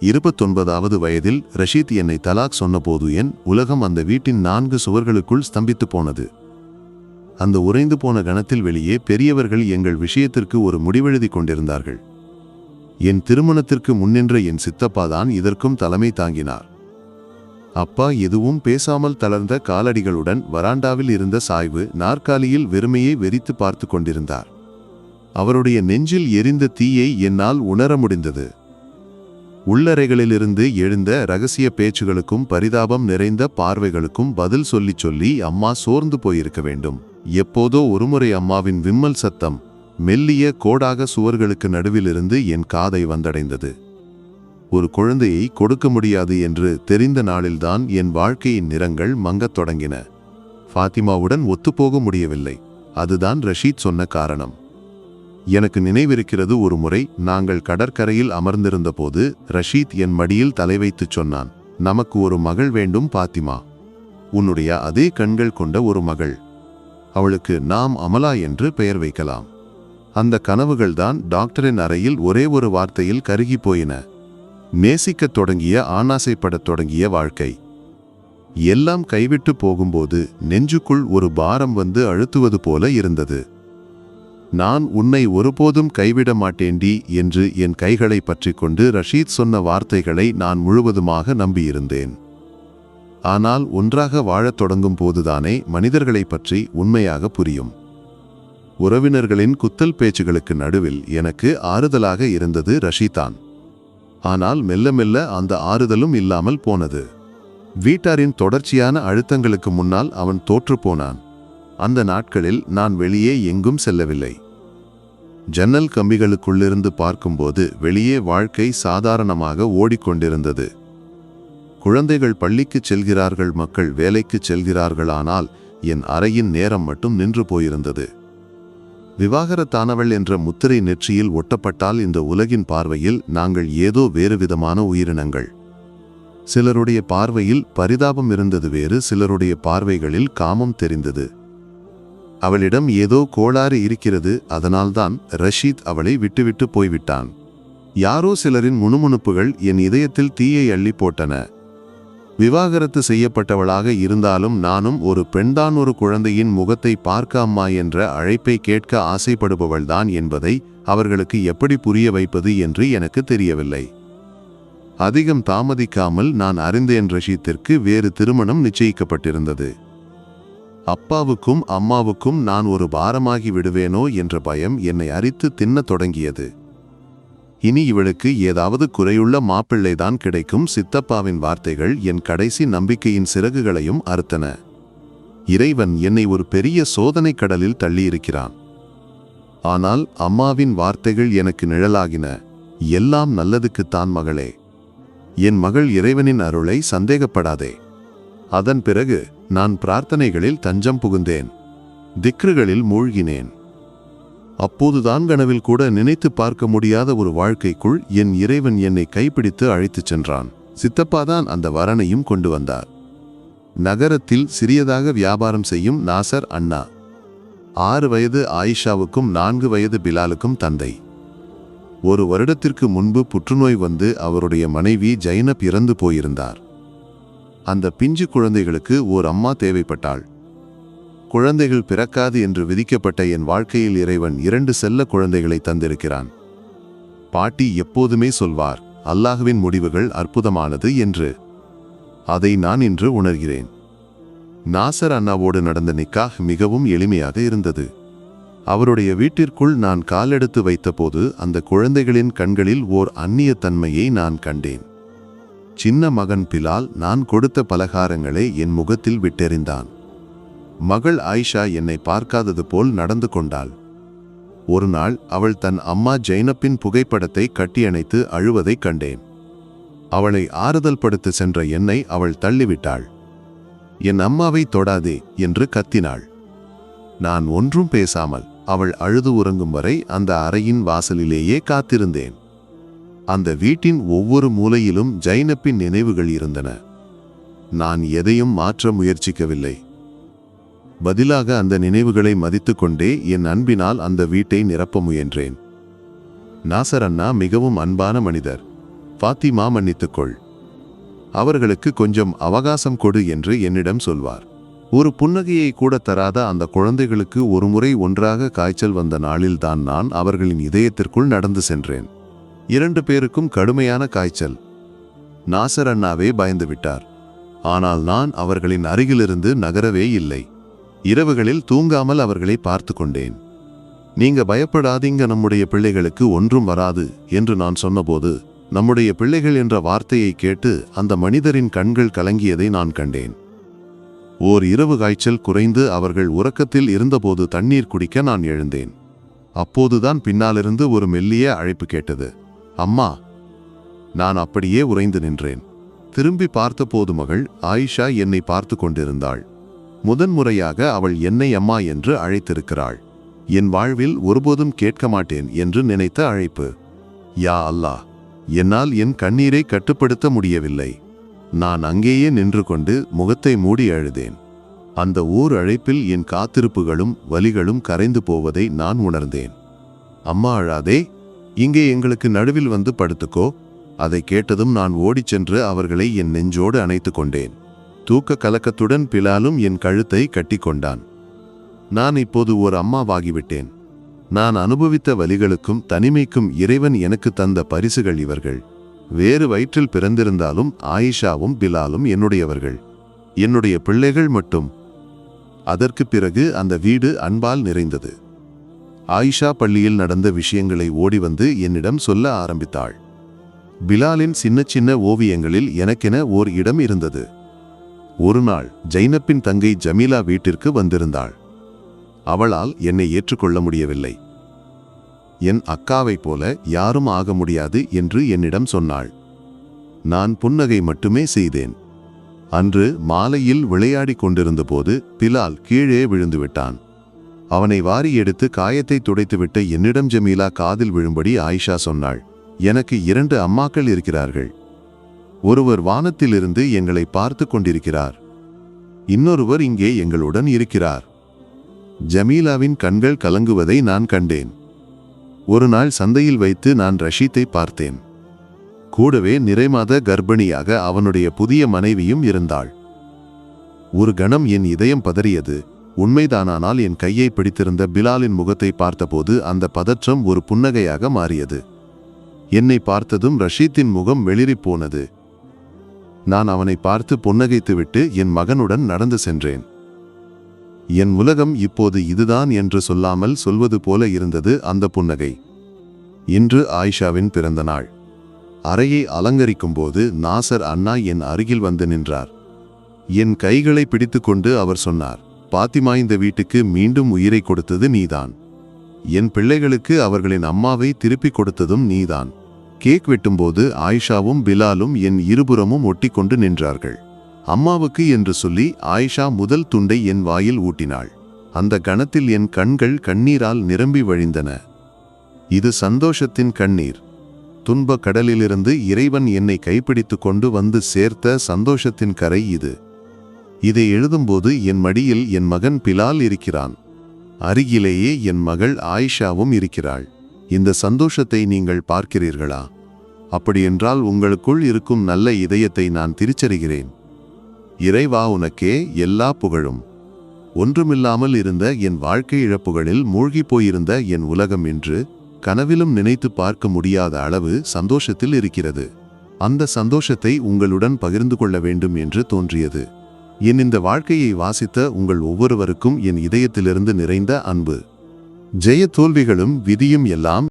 இருபத்தொன்பதாவது வயதில் ரஷீத் என்னை தலாக் சொன்னபோது என் உலகம் அந்த வீட்டின் நான்கு சுவர்களுக்குள் ஸ்தம்பித்து போனது. அந்த உறைந்து போன கணத்தில் வெளியே பெரியவர்கள் எங்கள் விஷயத்திற்கு ஒரு முடிவெழுதி கொண்டிருந்தார்கள். என் திருமணத்திற்கு முன்னின்ற என் சித்தப்பா தான் இதற்கும் தலைமை தாங்கினார். அப்பா எதுவும் பேசாமல் தளர்ந்த காலடிகளுடன் வராண்டாவில் இருந்த சாய்வு நாற்காலியில் வெறுமையை வெறித்து பார்த்து கொண்டிருந்தார். அவருடைய நெஞ்சில் எரிந்த தீயை என்னால் உணர முடிந்தது. உள்ளறைகளிலிருந்து எழுந்த ரகசிய பேச்சுகளுக்கும் பரிதாபம் நிறைந்த பார்வைகளுக்கும் பதில் சொல்லிச் சொல்லி அம்மா சோர்ந்து போயிருக்க வேண்டும். எப்போதோ ஒருமுறை அம்மாவின் விம்மல் சத்தம் மெல்லிய கோடாக சுவர்களுக்கு நடுவிலிருந்து என் காதை வந்தடைந்தது. ஒரு குழந்தையை கொடுக்க முடியாது என்று தெரிந்த நாளில்தான் என் வாழ்க்கையின் நிறங்கள் மங்கத் தொடங்கின. ஃபாத்திமாவுடன் ஒத்துப்போக முடியவில்லை. அதுதான் ரஷீத் சொன்ன காரணம். எனக்கு நினைவிருக்கிறது ஒரு முறை நாங்கள் கடற்கரையில் அமர்ந்திருந்தபோது ரஷீத் என் மடியில் தலை வைத்துச் சொன்னான் நமக்கு ஒரு மகள் வேண்டும் பாத்திமா. உன்னுடைய அதே கண்கள் கொண்ட ஒரு மகள். அவளுக்கு நாம் அமலா என்று பெயர் வைக்கலாம். அந்த கனவுகள்தான் டாக்டரின் அறையில் ஒரே ஒரு வார்த்தையில் கருகிப் போயின. நேசிக்கத் தொடங்கிய ஆணாசைப்படத் தொடங்கிய வாழ்க்கை. எல்லாம் கைவிட்டு போகும்போது நெஞ்சுக்குள் ஒரு பாரம் வந்து அழுத்துவது போல இருந்தது. நான் உன்னை ஒருபோதும் கைவிட மாட்டேண்டி என்று என் கைகளை பற்றிக் கொண்டு ரஷீத் சொன்ன வார்த்தைகளை நான் முழுவதுமாக நம்பியிருந்தேன். ஆனால் ஒன்றாக வாழத் தொடங்கும் போதுதானே மனிதர்களைப் பற்றி உண்மையாக புரியும். உறவினர்களின் குத்தல் பேச்சுகளுக்கு நடுவில் எனக்கு ஆறுதலாக இருந்தது ரஷீதான் ஆனால் மெல்ல மெல்ல அந்த ஆறுதலும் இல்லாமல் போனது. வீட்டாரின் தொடர்ச்சியான அழுத்தங்களுக்கு முன்னால் அவன் தோற்றுப்போனான் அந்த நாட்களில் நான் வெளியே எங்கும் செல்லவில்லை. ஜன்னல் கம்பிகளுக்குள்ளிருந்து பார்க்கும்போது வெளியே வாழ்க்கை சாதாரணமாக ஓடிக்கொண்டிருந்தது. குழந்தைகள் பள்ளிக்குச் செல்கிறார்கள் மக்கள் வேலைக்குச் செல்கிறார்களானால் என் அறையின் நேரம் மட்டும் நின்று போயிருந்தது. விவாகரத்தானவள் என்ற முத்திரை நெற்றியில் ஒட்டப்பட்டால் இந்த உலகின் பார்வையில் நாங்கள் ஏதோ வேறு விதமான உயிரினங்கள். சிலருடைய பார்வையில் பரிதாபம் இருந்தது வேறு சிலருடைய பார்வைகளில் காமம் தெரிந்தது. அவளிடம் ஏதோ கோளாறு இருக்கிறது அதனால்தான் ரஷீத் அவளை விட்டுவிட்டு போய்விட்டான். யாரோ சிலரின் முணுமுணுப்புகள் என் இதயத்தில் தீயை அள்ளி போட்டன. விவாகரத்து செய்யப்பட்டவளாக இருந்தாலும் நானும் ஒரு பெண்தான் ஒரு குழந்தையின் முகத்தை பார்க்க அம்மா என்ற அழைப்பை கேட்க ஆசைப்படுபவள்தான் என்பதை அவர்களுக்கு எப்படி புரிய வைப்பது என்று எனக்கு தெரியவில்லை. அதிகம் தாமதிக்காமல் நான் அறிந்தேன் ரஷீத்திற்கு வேறு திருமணம் நிச்சயிக்கப்பட்டிருந்தது. அப்பாவுக்கும் அம்மாவுக்கும் நான் ஒரு பாரமாகி விடுவேனோ என்ற பயம் என்னை அரித்து தின்னத் தொடங்கியது. இனி இவளுக்கு ஏதாவது குறையுள்ள மாப்பிள்ளைதான் கிடைக்கும் சித்தப்பாவின் வார்த்தைகள் என் கடைசி நம்பிக்கையின் சிறகுகளையும் அறுத்தன. இறைவன் என்னை ஒரு பெரிய சோதனை கடலில் தள்ளியிருக்கிறான். ஆனால் அம்மாவின் வார்த்தைகள் எனக்கு நிழலாகின. எல்லாம் நல்லதுக்குத்தான் மகளே. என் மகள் இறைவனின் அருளை சந்தேகப்படாதே. அதன் பிறகு நான் பிரார்த்தனைகளில் தஞ்சம் புகுந்தேன் திக்ருகளில் மூழ்கினேன். அப்போதுதான் கனவில் கூட நினைத்து பார்க்க முடியாத ஒரு வாழ்க்கைக்குள் என் இறைவன் என்னை கைப்பிடித்து அழைத்துச் சென்றான். சித்தப்பாதான் அந்த வரனையும் கொண்டு வந்தார். நகரத்தில் சிறியதாக வியாபாரம் செய்யும் நாசர் அண்ணா. ஆறு வயது ஆயிஷாவுக்கும் நான்கு வயது பிலாலுக்கும் தந்தை. ஒரு வருடத்திற்கு முன்பு புற்றுநோய் வந்து அவருடைய மனைவி ஜைனப் இறந்து போயிருந்தார். அந்த பிஞ்சு குழந்தைகளுக்கு ஓர் அம்மா தேவைப்பட்டாள். குழந்தைகள் பிறக்காது என்று விதிக்கப்பட்ட என் வாழ்க்கையில் இறைவன் இரண்டு செல்ல குழந்தைகளை தந்திருக்கிறான். பாட்டி எப்போதுமே சொல்வார் அல்லாஹுவின் முடிவுகள் அற்புதமானது என்று. அதை நான் இன்று உணர்கிறேன். நாசர் அண்ணாவோடு நடந்த நிக்காஹ் மிகவும் எளிமையாக இருந்தது. அவருடைய வீட்டிற்குள் நான் காலெடுத்து வைத்தபோது அந்த குழந்தைகளின் கண்களில் ஓர் அந்நிய தன்மையை நான் கண்டேன். சின்ன மகன் பிலால் நான் கொடுத்த பலகாரங்களை என் முகத்தில் விட்டெறிந்தான். மகள் ஆயிஷா என்னை பார்க்காதது போல் நடந்து கொண்டாள். ஒரு நாள் அவள் தன் அம்மா ஜைனப்பின் புகைப்படத்தை கட்டியணைத்து அழுவதைக் கண்டேன். அவளை ஆறுதல் படுத்த சென்ற என்னை அவள் தள்ளிவிட்டாள். என் அம்மாவை தொடாதே என்று கத்தினாள். நான் ஒன்றும் பேசாமல் அவள் அழுது உறங்கும் வரை அந்த அறையின் வாசலிலேயே காத்திருந்தேன். அந்த வீட்டின் ஒவ்வொரு மூலையிலும் ஜைனப்பின் நினைவுகள் இருந்தன. நான் எதையும் மாற்ற முயற்சிக்கவில்லை. பதிலாக அந்த நினைவுகளை மதித்துக்கொண்டே என் அன்பினால் அந்த வீட்டை நிரப்ப முயன்றேன். நாசர் அண்ணா மிகவும் அன்பான மனிதர். ஃபாத்திமா மன்னித்துக்கொள். அவர்களுக்கு கொஞ்சம் அவகாசம் கொடு என்று என்னிடம் சொல்வார். ஒரு புன்னகையை கூட தராத அந்த குழந்தைகளுக்கு ஒருமுறை ஒன்றாக காய்ச்சல் வந்த நாளில்தான் நான் அவர்களின் இதயத்திற்குள் நடந்து சென்றேன். இரண்டு பேருக்கும் கடுமையான காய்ச்சல். நாசர் அண்ணாவே பயந்து விட்டார். ஆனால் நான் அவர்களின் அருகிலிருந்து நகரவே இல்லை. இரவுகளில் தூங்காமல் அவர்களை பார்த்து கொண்டேன். நீங்க பயப்படாதீங்க நம்முடைய பிள்ளைகளுக்கு ஒன்றும் வராது என்று நான் சொன்னபோது நம்முடைய பிள்ளைகள் என்ற வார்த்தையை கேட்டு அந்த மனிதரின் கண்கள் கலங்கியதை நான் கண்டேன். ஓர் இரவு காய்ச்சல் குறைந்து அவர்கள் உறக்கத்தில் இருந்தபோது தண்ணீர் குடிக்க நான் எழுந்தேன். அப்போதுதான் பின்னாலிருந்து ஒரு மெல்லிய அழைப்பு கேட்டது. அம்மா நான் அப்படியே உறைந்து நின்றேன். திரும்பி பார்த்தபோது மகள் ஆயிஷா என்னை பார்த்து கொண்டிருந்தாள். முதன்முறையாக அவள் என்னை அம்மா என்று அழைத்திருக்கிறாள். என் வாழ்வில் ஒருபோதும் கேட்க மாட்டேன் என்று நினைத்த அழைப்பு. யா அல்லாஹ் என்னால் என் கண்ணீரை கட்டுப்படுத்த முடியவில்லை. நான் அங்கேயே நின்று கொண்டு முகத்தை மூடி அழுதேன். அந்த ஊர் அழைப்பில் என் காத்திருப்புகளும் வலிகளும் கரைந்து போவதை நான் உணர்ந்தேன். அம்மா அழாதே இங்கே எங்களுக்கு நடுவில் வந்து படுத்துக்கோ. அதை கேட்டதும் நான் ஓடிச் சென்று அவர்களை என் நெஞ்சோடு அணைத்துக் கொண்டேன். தூக்க கலக்கத்துடன் பிலாலும் என் கழுத்தை கட்டிக்கொண்டான் நான் இப்போது ஒரு அம்மாவாகிவிட்டேன். நான் அனுபவித்த வலிகளுக்கும் தனிமைக்கும் இறைவன் எனக்கு தந்த பரிசுகள் இவர்கள். வேறு வயிற்றில் பிறந்திருந்தாலும் ஆயிஷாவும் பிலாலும் என்னுடையவர்கள். என்னுடைய பிள்ளைகள் மட்டும். அதற்கு பிறகு அந்த வீடு அன்பால் நிறைந்தது. ஆயிஷா பள்ளியில் நடந்த விஷயங்களை ஓடி வந்து என்னிடம் சொல்ல ஆரம்பித்தாள். பிலாலின் சின்ன சின்ன ஓவியங்களில் எனக்கென ஓர் இடம் இருந்தது. ஒரு நாள் ஜைனப்பின் தங்கை ஜமீலா வீட்டிற்கு வந்திருந்தாள். அவளால் என்னை ஏற்றுக்கொள்ள முடியவில்லை. என் அக்காவைப் போல யாரும் ஆக முடியாது என்று என்னிடம் சொன்னாள். நான் புன்னகை மட்டுமே செய்தேன். அன்று மாலையில் விளையாடிக் கொண்டிருந்தபோது பிலால் கீழே விழுந்துவிட்டான். அவனை வாரி எடுத்து காயத்தை துடைத்துவிட்டு என்னிடம் ஜமீலா காதில் விழும்படி ஆயிஷா சொன்னாள். எனக்கு இரண்டு அம்மாக்கள் இருக்கிறார்கள். ஒருவர் வானத்திலிருந்து எங்களை பார்த்து கொண்டிருக்கிறார். இன்னொருவர் இங்கே எங்களுடன் இருக்கிறார். ஜமீலாவின் கண்கள் கலங்குவதை நான் கண்டேன். ஒரு நாள் சந்தையில் வைத்து நான் ரஷீத்தை பார்த்தேன். கூடவே நிறைமாத கர்ப்பிணியாக அவனுடைய புதிய மனைவியும் இருந்தாள். ஒரு கணம் என் இதயம் பதறியது. உண்மைதானானால் என் கையை பிடித்திருந்த பிலாலின் முகத்தை பார்த்தபோது அந்த பதற்றம் ஒரு புன்னகையாக மாறியது. என்னை பார்த்ததும் ரஷீத்தின் முகம் வெளிறிப் போனது. நான் அவனை பார்த்து புன்னகைத்துவிட்டு என் மகனுடன் நடந்து சென்றேன். என் உலகம் இப்போது இதுதான் என்று சொல்லாமல் சொல்வது போல இருந்தது அந்த புன்னகை. இன்று ஆயிஷாவின் பிறந்த நாள் அறையை அலங்கரிக்கும்போது நாசர் அண்ணா என் அருகில் வந்து நின்றார். என் கைகளை பிடித்துக்கொண்டு அவர் சொன்னார் பாத்திமா இந்த வீட்டுக்கு மீண்டும் உயிரை கொடுத்தது நீதான். என் பிள்ளைகளுக்கு அவர்களின் அம்மாவை திருப்பிக் கொடுத்ததும் நீதான். கேக் வெட்டும்போது ஆயிஷாவும் பிலாலும் என் இருபுறமும் ஒட்டிக்கொண்டு நின்றார்கள். அம்மாவுக்கு என்று சொல்லி ஆயிஷா முதல் துண்டை என் வாயில் ஊட்டினாள். அந்த கணத்தில் என் கண்கள் கண்ணீரால் நிரம்பி வழிந்தன. இது சந்தோஷத்தின் கண்ணீர். துன்ப கடலிலிருந்து இறைவன் என்னை கைப்பிடித்து கொண்டு வந்து சேர்த்த சந்தோஷத்தின் கரை இது. இதை எழுதும்போது என் மடியில் என் மகன் பிலால் இருக்கிறான். அருகிலேயே என் மகள் ஆயிஷாவும் இருக்கிறாள். இந்த சந்தோஷத்தை நீங்கள் பார்க்கிறீர்களா? அப்படியென்றால் உங்களுக்குள் இருக்கும் நல்ல இதயத்தை நான் திருச்சறிகிறேன். இறைவா உனக்கே எல்லா புகழும். ஒன்றுமில்லாமல் இருந்த என் வாழ்க்கை இழப்புகளில் மூழ்கிப் போயிருந்த என் உலகம் இன்று கனவிலும் நினைத்து பார்க்க முடியாத அளவு சந்தோஷத்தில் இருக்கிறது. அந்த சந்தோஷத்தை உங்களுடன் பகிர்ந்து கொள்ள வேண்டும் என்று தோன்றியது. என் இந்த வாழ்க்கையை வாசித்த உங்கள் ஒவ்வொருவருக்கும் என் இதயத்திலிருந்து நிறைந்த அன்பு. ஜெய தோல்விகளும் விதியும் எல்லாம்